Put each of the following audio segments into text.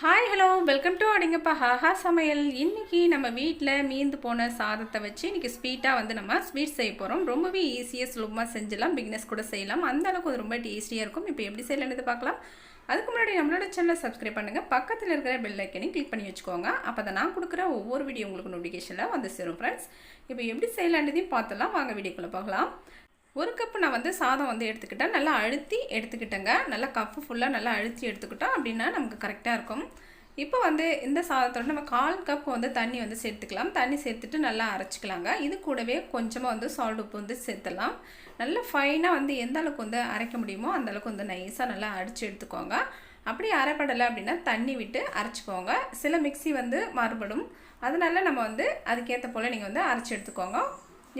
Hi hello welcome to அடிங்கப்பா ஹாஹா சமையல் இன்னைக்கு நம்ம வீட்டில் மீந்து போன சாதத்தை வச்சு இன்றைக்கி ஸ்வீட்டாக வந்து நம்ம ஸ்வீட் செய்ய போகிறோம் ரொம்பவே ஈஸியாக சுலபமாக செஞ்சிடலாம். பிக்னஸ் கூட செய்யலாம். அந்த அளவுக்கு அது ரொம்ப டேஸ்டியாக இருக்கும். இப்போ எப்படி செய்யலாம்னு பார்க்கலாம். அதுக்கு முன்னாடி நம்மளோட சேனலை சப்ஸ்கிரைப் பண்ணுங்கள் பக்கத்தில் இருக்கிற பெல் ஐக்கனையும் கிளிக் பண்ணி வச்சுக்கோங்க. அப்போ தான் நான் கொடுக்குற ஒவ்வொரு வீடியோ உங்களுக்கு நோட்டிஃபிகேஷனில் வந்து சேரும் ஃப்ரெண்ட்ஸ் இப்போ எப்படி செய்யலான்றதையும் பார்த்துலாம் வாங்க வீடியோக்குள்ளே பார்க்கலாம் ஒரு கப்பு நான் வந்து சாதம் வந்து எடுத்துக்கிட்டேன். நல்லா அழுத்தி எடுத்துக்கிட்டேங்க. நல்லா கப்பு ஃபுல்லாக நல்லா அழுத்தி எடுத்துக்கிட்டோம் அப்படின்னா நமக்கு கரெக்டாக இருக்கும். இப்போ வந்து இந்த சாதத்தோட நம்ம கால் கப் வந்து தண்ணி வந்து சேர்த்துக்கலாம். தண்ணி சேர்த்துட்டு நல்லா அரைச்சிக்கலாங்க. இது கூடவே கொஞ்சமாக வந்து சால்ட் உப்பு வந்து சேர்த்துலாம் நல்லா ஃபைனாக வந்து எந்த அளவுக்கு வந்து அரைக்க முடியுமோ அந்த அளவுக்கு வந்து நைஸாக நல்லா அடித்து எடுத்துக்கோங்க. அப்படி அரைப்படலை அப்படின்னா தண்ணி விட்டு அரைச்சிக்கோங்க. சில மிக்சி வந்து மாறுபடும். அதனால நம்ம வந்து அதுக்கேற்ற போல் நீங்கள் வந்து அரைச்சி எடுத்துக்கோங்க.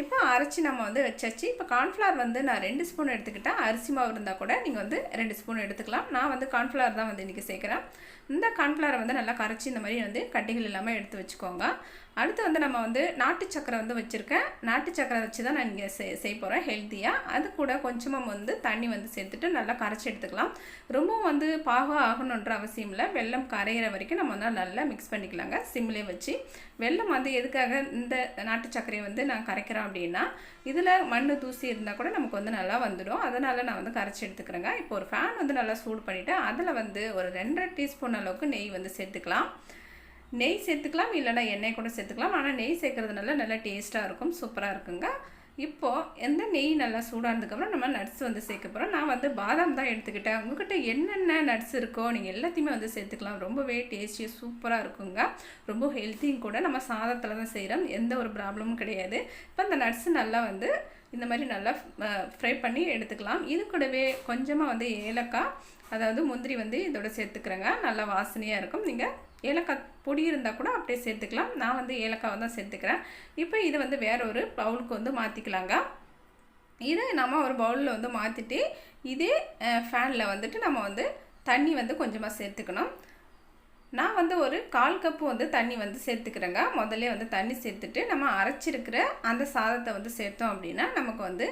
இப்போ அரைச்சி நம்ம வந்து வச்சாச்சு. இப்போ கார்ன்ஃப்ளவர் வந்து நான் ரெண்டு ஸ்பூன் எடுத்துக்கிட்டேன் அரிசி மாவு இருந்தால் கூட நீங்கள் வந்து ரெண்டு ஸ்பூன் எடுத்துக்கலாம். நான் வந்து கார்ன்ஃப்ளவர் தான் வந்து இன்றைக்கி சேர்க்குறேன். இந்த கார்ன்ஃப்ளவரை வந்து நல்லா கரைச்சி இந்த மாதிரி வந்து கட்டிகள் இல்லாமல் எடுத்து வச்சுக்கோங்க. அடுத்து வந்து நம்ம வந்து நாட்டு சக்கரை வந்து வச்சுருக்கேன். நாட்டு சக்கரை வச்சு தான் நான் இங்கே செய் செய்ய போகிறேன் ஹெல்த்தியாக அது கூட கொஞ்சமாக வந்து தண்ணி வந்து சேர்த்துட்டு நல்லா கரைச்சி எடுத்துக்கலாம். ரொம்பவும் வந்து பாகம் ஆகணுன்ற அவசியம் இல்லை. வெள்ளம் கரையிற வரைக்கும் நம்ம வந்து நல்லா மிக்ஸ் பண்ணிக்கலாங்க. சிம்லேயே வச்சு. வெள்ளம் வந்து எதுக்காக இந்த நாட்டு சர்க்கரையை வந்து நான் கரைக்கிறேன் அப்படின்னா இதில் மண் தூசி இருந்தால் கூட நமக்கு வந்து நல்லா வந்துடும். அதனால் நான் வந்து கரைச்சி எடுத்துக்கிறேங்க. இப்போ ஒரு ஃபேன் வந்து நல்லா சூடு பண்ணிவிட்டு அதில் வந்து ஒரு ரெண்டரை டீஸ்பூன் அளவுக்கு நெய் வந்து சேர்த்துக்கலாம். நெய் சேர்த்துக்கலாம் இல்லைனா எண்ணெய் கூட சேர்த்துக்கலாம். ஆனால் நெய் சேர்க்குறதுனால நல்லா டேஸ்ட்டாக இருக்கும் சூப்பராக இருக்குங்க. இப்போது எந்த நெய் நல்லா சூடானதுக்கப்புறம் நம்ம நட்ஸ் வந்து சேர்க்க போகிறோம் நான் வந்து பாதாம் தான் எடுத்துக்கிட்டேன். உங்ககிட்ட என்னென்ன நட்ஸ் இருக்கோ நீங்கள் எல்லாத்தையுமே வந்து சேர்த்துக்கலாம். ரொம்பவே டேஸ்டியாக சூப்பராக இருக்குங்க. ரொம்ப ஹெல்த்தியும் கூட. நம்ம சாதத்தில் தான் செய்கிறோம் எந்த ஒரு ப்ராப்ளமும் கிடையாது. இப்போ அந்த நட்ஸ் நல்லா வந்து இந்த மாதிரி நல்லா ஃப்ரை பண்ணி எடுத்துக்கலாம். இது கூடவே கொஞ்சமாக வந்து ஏலக்காய் அதாவது முந்திரி வந்து இதோட சேர்த்துக்கிறேங்க. நல்லா வாசனையாக இருக்கும். நீங்கள் ஏலக்காய் பொடி இருந்தால் கூட அப்படியே சேர்த்துக்கலாம். நான் வந்து ஏலக்காவை தான் சேர்த்துக்கிறேன். இப்போ இதை வந்து வேற ஒரு பவுலுக்கு வந்து மாற்றிக்கலாங்க இதை நம்ம ஒரு பவுலில் வந்து மாற்றிட்டு இதே ஃபேனில் வந்துட்டு நம்ம வந்து தண்ணி வந்து கொஞ்சமாக சேர்த்துக்கணும். நான் வந்து ஒரு கால் கப்பு வந்து தண்ணி வந்து சேர்த்துக்கிறேங்க. முதல்ல வந்து தண்ணி சேர்த்துட்டு நம்ம அரைச்சிருக்கிற அந்த சாதத்தை வந்து சேர்த்தோம் அப்படின்னா நமக்கு வந்து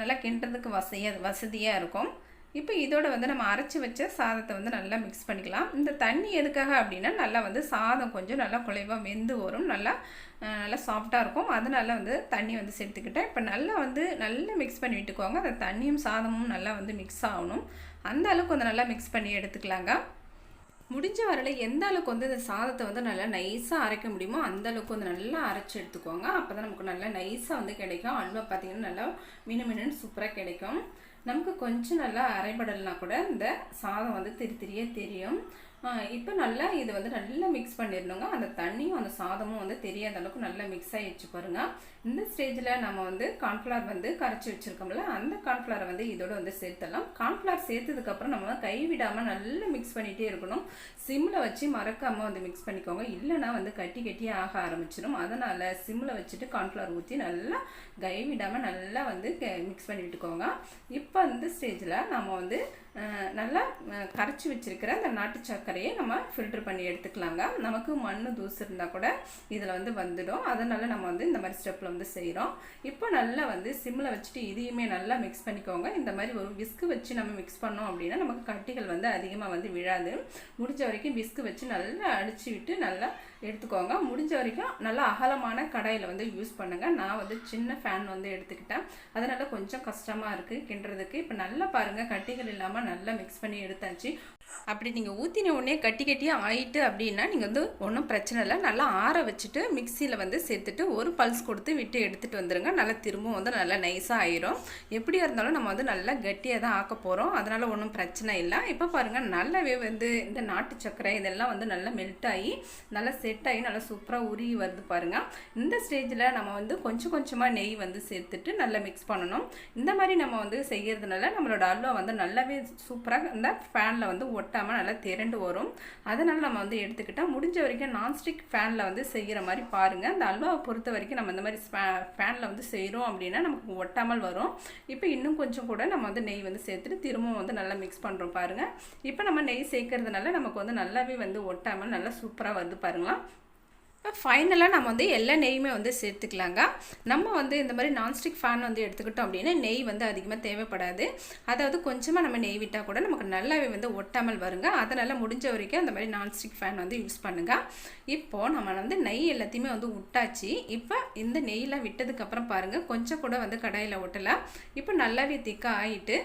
நல்லா கிண்டுறதுக்கு வசதியாக வசதியாக இருக்கும். இப்போ இதோட வந்து நம்ம அரைச்சி வச்ச சாதத்தை வந்து நல்லா மிக்ஸ் பண்ணிக்கலாம். இந்த தண்ணி எதுக்காக அப்படின்னா நல்லா வந்து சாதம் கொஞ்சம் நல்லா குலைவாக வெந்து வரும். நல்லா நல்லா சாஃப்டாக இருக்கும். அதனால வந்து தண்ணி வந்து சேர்த்துக்கிட்டேன். இப்போ நல்லா வந்து நல்லா மிக்ஸ் பண்ணி விட்டுக்கோங்க. அந்த தண்ணியும் சாதமும் நல்லா வந்து மிக்ஸ் ஆகணும். அந்த அளவுக்கு வந்து நல்லா மிக்ஸ் பண்ணி எடுத்துக்கலாங்க. முடிஞ்ச வரையில் எந்த அளவுக்கு வந்து இந்த சாதத்தை வந்து நல்லா நைஸாக அரைக்க முடியுமோ அந்த அளவுக்கு வந்து நல்லா அரைச்சி எடுத்துக்கோங்க. அப்போ தான் நமக்கு நல்லா நைஸாக வந்து கிடைக்கும். அல்வா பார்த்திங்கன்னா நல்லா மினு மினுன்னு சூப்பராக கிடைக்கும். நமக்கு கொஞ்சம் நல்லா அரைபடலைனா கூட இந்த சாதம் வந்து திரு திரியே தெரியும். இப்போ நல்லா இது வந்து நல்லா மிக்ஸ் பண்ணிடணுங்க. அந்த தண்ணியும் அந்த சாதமும் வந்து தெரியாத அளவுக்கு நல்லா மிக்ஸ் ஆகிடுச்சு பாருங்கள் இந்த ஸ்டேஜில் நம்ம வந்து கார்ன்ஃப்ளவர் வந்து கரைச்சி வச்சுருக்கோம்ல அந்த கார்ன்ஃப்ளவரை வந்து இதோட வந்து சேர்த்துடலாம். கார்ன்ஃப்ளவர் சேர்த்ததுக்கப்புறம் நம்ம கைவிடாமல் நல்லா மிக்ஸ் பண்ணிகிட்டே இருக்கணும். சிம்மில் வச்சு மறக்காமல் வந்து மிக்ஸ் பண்ணிக்கோங்க. இல்லைனா வந்து கட்டி கட்டியே ஆக ஆரம்பிச்சிடும் அதனால் சிம்மில் வச்சுட்டு கார்ன்ஃப்ளவர் ஊற்றி நல்லா கைவிடாமல் நல்லா வந்து மிக்ஸ் பண்ணி விட்டுக்கோங்க. இப்போ இந்த ஸ்டேஜில் நம்ம வந்து நல்லா கரைச்சி வச்சுருக்கிற அந்த நாட்டு சர்க்கரையை நம்ம ஃபில்ட்ரு பண்ணி எடுத்துக்கலாங்க. நமக்கு மண் தூசு இருந்தால் கூட இதில் வந்து வந்துடும். அதனால் நம்ம வந்து இந்த மாதிரி ஸ்டெப்பில் வந்து செய்கிறோம் இப்போ நல்லா வந்து சிம்மில் வச்சுட்டு இதையுமே நல்லா மிக்ஸ் பண்ணிக்கோங்க. இந்த மாதிரி ஒரு விஸ்கு வச்சு நம்ம மிக்ஸ் பண்ணோம் அப்படின்னா நமக்கு கட்டிகள் வந்து அதிகமாக வந்து விழாது. முடிஞ்ச வரைக்கும் விஸ்கு வச்சு நல்லா அடிச்சு விட்டு நல்லா எடுத்துக்கோங்க. முடிஞ்ச வரைக்கும் நல்லா அகலமான கடையில் வந்து யூஸ் பண்ணுங்கள் நான் வந்து சின்ன ஃபேன் வந்து எடுத்துக்கிட்டேன். அதனால் கொஞ்சம் கஷ்டமாக இருக்குது கிண்டுறதுக்கு. இப்போ நல்லா பாருங்கள் கட்டிகள் இல்லாமல் நல்லா மிக்ஸ் பண்ணி எடுத்தாச்சு. அப்படி நீங்கள் ஊற்றின உடனே கட்டி கட்டியாக ஆயிட்டு அப்படின்னா நீங்கள் வந்து ஒன்றும் பிரச்சனை இல்லை. நல்லா ஆற வச்சுட்டு மிக்சியில் வந்து சேர்த்துட்டு ஒரு பல்ஸ் கொடுத்து விட்டு எடுத்துகிட்டு வந்துடுங்க நல்லா திரும்பவும் வந்து நல்லா நைஸாக ஆயிரும். எப்படியா இருந்தாலும் நம்ம வந்து நல்லா கட்டியாக தான் ஆக்க போகிறோம் அதனால் ஒன்றும் பிரச்சனை இல்லை. இப்போ பாருங்கள் நல்லாவே வந்து இந்த நாட்டு சர்க்கரை இதெல்லாம் வந்து நல்லா மெல்ட் ஆகி நல்லா செட் ஆகி நல்லா சூப்பராக உருகி வருது பாருங்கள் இந்த ஸ்டேஜில் நம்ம வந்து கொஞ்சம் கொஞ்சமாக நெய் வந்து சேர்த்துட்டு நல்லா மிக்ஸ் பண்ணணும். இந்த மாதிரி நம்ம வந்து செய்கிறதுனால நம்மளோட அல்வா வந்து நல்லாவே சூப்பராக இந்த ஃபேனில் வந்து ஒட்டாமல் நல்லா திரண்டு வரும். அதனால் நம்ம வந்து எடுத்துக்கிட்டால் முடிஞ்ச வரைக்கும் நான்ஸ்டிக் ஃபேனில் வந்து செய்கிற மாதிரி பாருங்கள் அந்த அல்வாவை பொறுத்த வரைக்கும் நம்ம இந்த மாதிரி ஃபேனில் வந்து செய்கிறோம் அப்படின்னா நமக்கு ஒட்டாமல் வரும். இப்போ இன்னும் கொஞ்சம் கூட நம்ம வந்து நெய் வந்து சேர்த்துட்டு திரும்பவும் வந்து நல்லா மிக்ஸ் பண்ணுறோம் பாருங்கள் இப்போ நம்ம நெய் சேர்க்கறதுனால நமக்கு வந்து நல்லாவே வந்து ஒட்டாமல் நல்லா சூப்பராக வருது பாருங்களா. ஃபைனலாக நம்ம வந்து எல்லா நெய்யுமே வந்து சேர்த்துக்கலாங்க. நம்ம வந்து இந்த மாதிரி நான்ஸ்டிக் ஃபேன் வந்து எடுத்துக்கிட்டோம் அப்படின்னா நெய் வந்து அதிகமாக தேவைப்படாது. அதாவது கொஞ்சமாக நம்ம நெய் விட்டால் கூட நமக்கு நல்லாவே வந்து ஒட்டாமல் வருங்க. அதனால் முடிஞ்ச வரைக்கும் அந்த மாதிரி நான்ஸ்டிக் ஃபேன் வந்து யூஸ் பண்ணுங்கள் இப்போது நம்ம வந்து நெய் எல்லாத்தையுமே வந்து விட்டாச்சு இப்போ இந்த நெய்யெலாம் விட்டதுக்கப்புறம் பாருங்கள் கொஞ்சம் கூட வந்து கடாயில் ஒட்டலை. இப்போ நல்லாவே திக்காக ஆகிட்டு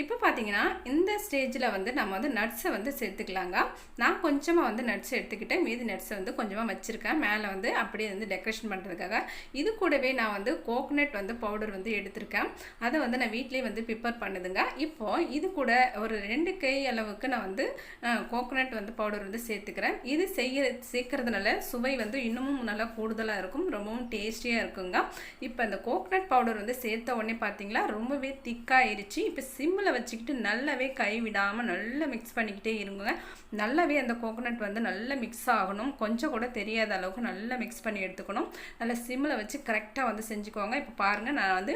இப்போ பார்த்தீங்கன்னா இந்த ஸ்டேஜில் வந்து நம்ம வந்து நட்ஸை வந்து சேர்த்துக்கலாங்க. நான் கொஞ்சமாக வந்து நட்ஸ் எடுத்துக்கிட்டேன். மீதி நட்ஸை வந்து கொஞ்சமாக வச்சுருக்கேன். மேலே வந்து அப்படியே வந்து டெக்கரேஷன் பண்ணுறதுக்காக இது கூடவே நான் வந்து கோகனட் வந்து பவுடர் வந்து எடுத்திருக்கேன். அதை வந்து நான் வீட்லேயே வந்து ப்ரிப்பேர் பண்ணுதுங்க. இப்போது இது கூட ஒரு ரெண்டு கை அளவுக்கு நான் வந்து கோகனட் வந்து பவுடர் வந்து சேர்த்துக்கிறேன். இது செய்ய சேர்க்கறதுனால சுவை வந்து இன்னமும் நல்லா கூடுதலாக இருக்கும். ரொம்பவும் டேஸ்டியாக இருக்குங்க. இப்போ இந்த கோகனட் பவுடர் வந்து சேர்த்த உடனே பார்த்தீங்களா ரொம்பவே திக்காயிருச்சு இப்போ சிம் சிம்மில் வச்சுக்கிட்டு நல்லாவே கைவிடாமல் நல்லா மிக்ஸ் பண்ணிக்கிட்டே இருங்க நல்லாவே அந்த கோகோனட் வந்து நல்லா மிக்ஸ் ஆகணும். கொஞ்சம் கூட தெரியாத அளவுக்கு நல்லா மிக்ஸ் பண்ணி எடுத்துக்கணும். நல்லா சிம்மில் வச்சு கரெக்டாக வந்து செஞ்சுக்கோங்க. இப்போ பாருங்கள் நான் வந்து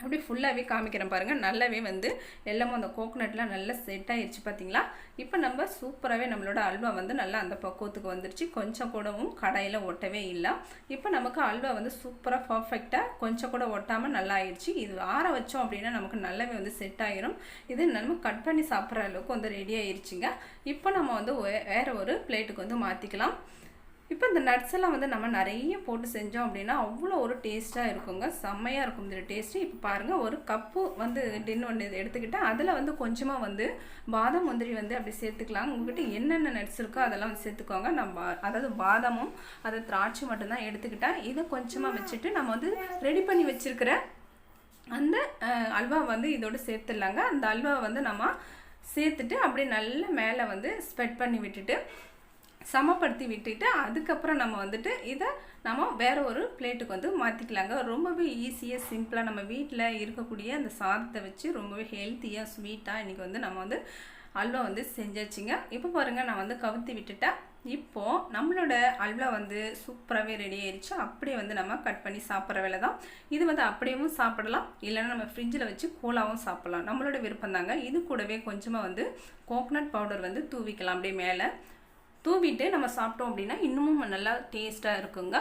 அப்படி ஃபுல்லாகவே காமிக்கிறேன் பாருங்கள் நல்லாவே வந்து எல்லாமே அந்த கோகோனட்லாம் நல்லா செட் ஆயிடுச்சு பார்த்தீங்களா இப்போ நம்ம சூப்பராகவே நம்மளோட அல்வா வந்து நல்லா அந்த பக்குவத்துக்கு வந்துருச்சு. கொஞ்சம் கூடவும் கடையில் ஒட்டவே இல்லை. இப்போ நமக்கு அல்வா வந்து சூப்பராக பர்ஃபெக்டாக கொஞ்சம் கூட ஒட்டாமல் நல்லா ஆயிடுச்சு இது ஆற வச்சோம் அப்படின்னா நமக்கு நல்லாவே வந்து செட் ஆயிரும். இது நம்ம கட் பண்ணி சாப்பிட்ற அளவுக்கு வந்து ரெடி ஆயிடுச்சுங்க இப்போ நம்ம வந்து வேறு ஒரு பிளேட்டுக்கு வந்து மாற்றிக்கலாம் இப்போ இந்த நட்ஸ் எல்லாம் வந்து நம்ம நிறைய போட்டு செஞ்சோம் அப்படின்னா அவ்வளோ ஒரு டேஸ்ட்டாக இருக்குங்க. செம்மையாக இருக்கும் இந்த டேஸ்ட்டு இப்போ பாருங்கள் ஒரு கப்பு வந்து டின் ஒன்று எடுத்துக்கிட்டால் அதில் வந்து கொஞ்சமாக வந்து பாதாம் முந்திரி வந்து அப்படி சேர்த்துக்கலாம். உங்கள்கிட்ட என்னென்ன நட்ஸ் இருக்கோ அதெல்லாம் வந்து சேர்த்துக்கோங்க. நம்ம அதாவது பாதாமும் அதை திராட்சை மட்டும்தான் எடுத்துக்கிட்டேன். இதை கொஞ்சமாக வச்சுட்டு நம்ம வந்து ரெடி பண்ணி வச்சுருக்கிற அந்த அல்வா வந்து இதோடு சேர்த்துடலாங்க. அந்த அல்வாவை வந்து நம்ம சேர்த்துட்டு அப்படியே நல்லா மேலே வந்து ஸ்ப்ரெட் பண்ணி விட்டுட்டு சமப்படுத்தி விட்டுட்டு அதுக்கப்புறம் நம்ம வந்துட்டு இதை நம்ம வேறு ஒரு பிளேட்டுக்கு வந்து மாற்றிக்கலாங்க ரொம்பவே ஈஸியாக சிம்பிளாக நம்ம வீட்டில் இருக்கக்கூடிய அந்த சாதத்தை வச்சு ரொம்பவே ஹெல்த்தியாக ஸ்வீட்டாக இன்றைக்கி வந்து நம்ம வந்து அல்வா வந்து செஞ்சாச்சுங்க. இப்போ பாருங்கள் நான் வந்து கவுத்தி விட்டுட்டேன். இப்போது நம்மளோட அல்வா வந்து சூப்பராகவே ரெடி ஆயிடுச்சு அப்படியே வந்து நம்ம கட் பண்ணி சாப்பிட்ற வேலை தான். இது வந்து அப்படியேவும் சாப்பிடலாம். இல்லைன்னா நம்ம ஃப்ரிட்ஜில் வச்சு கூலாகவும் சாப்பிட்லாம். நம்மளோட விருப்பம் தாங்க இது கூடவே கொஞ்சமாக வந்து கோகனட் பவுடர் வந்து தூவிக்கலாம் அப்படியே மேலே. தூவிட்டு நம்ம சாப்பிட்டோம் அப்படின்னா இன்னமும் நல்லா டேஸ்ட்டாக இருக்குங்க.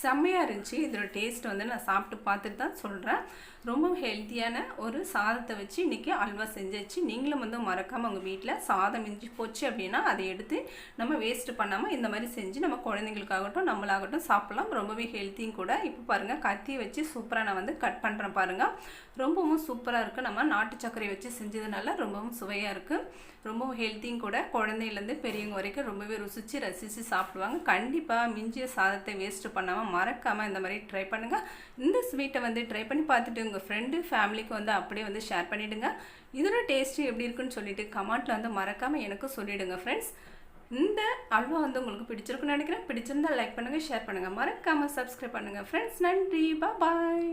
செம்மையாக இருந்துச்சு. இதோட டேஸ்ட் வந்து நான் சாப்பிட்டு பார்த்துட்டு தான் சொல்கிறேன் ரொம்ப ஹெல்த்தியான ஒரு சாதத்தை வச்சு இன்றைக்கி அல்வா செஞ்சாச்சு. நீங்களும் வந்து மறக்காமல் உங்கள் வீட்டில் சாதம் மிஞ்சி போச்சு அப்படின்னா அதை எடுத்து நம்ம வேஸ்ட்டு பண்ணாமல் இந்த மாதிரி செஞ்சு நம்ம குழந்தைங்களுக்காகட்டும் நம்மளாகட்டும் சாப்பிட்லாம். ரொம்பவே ஹெல்த்தியும் கூட. இப்போ பாருங்கள் கத்தி வச்சு சூப்பராக நான் வந்து கட் பண்ணுறேன் பாருங்கள் ரொம்பவும் சூப்பராக இருக்குது நம்ம நாட்டு சர்க்கரை வச்சு செஞ்சதுனால ரொம்பவும் சுவையாக இருக்குது ரொம்பவும் ஹெல்த்தியும் கூட. குழந்தையிலேருந்து பெரியவங்க வரைக்கும் ரொம்பவே ருசித்து ரசித்து சாப்பிடுவாங்க. கண்டிப்பாக மிஞ்சிய சாதத்தை வேஸ்ட்டு பண்ணாமல் மறக்காமல் இந்த மாதிரி ட்ரை பண்ணுங்கள் இந்த ஸ்வீட்டை வந்து ட்ரை பண்ணி பார்த்துட்டு உங்கள் ஃப்ரெண்டு ஃபேமிலிக்கு வந்து அப்படியே வந்து ஷேர் பண்ணிவிடுங்க இதோட டேஸ்ட்டு எப்படி இருக்குன்னு சொல்லிட்டு கமெண்ட்டில் வந்து மறக்காமல் எனக்கும் சொல்லிவிடுங்க ஃப்ரெண்ட்ஸ் இந்த அல்வா வந்து உங்களுக்கு பிடிச்சிருக்குன்னு நினைக்கிறேன். பிடிச்சிருந்தா லைக் பண்ணுங்கள் ஷேர் பண்ணுங்கள் மறக்காமல் சப்ஸ்கிரைப் பண்ணுங்கள் ஃப்ரெண்ட்ஸ் நன்றி. பாய்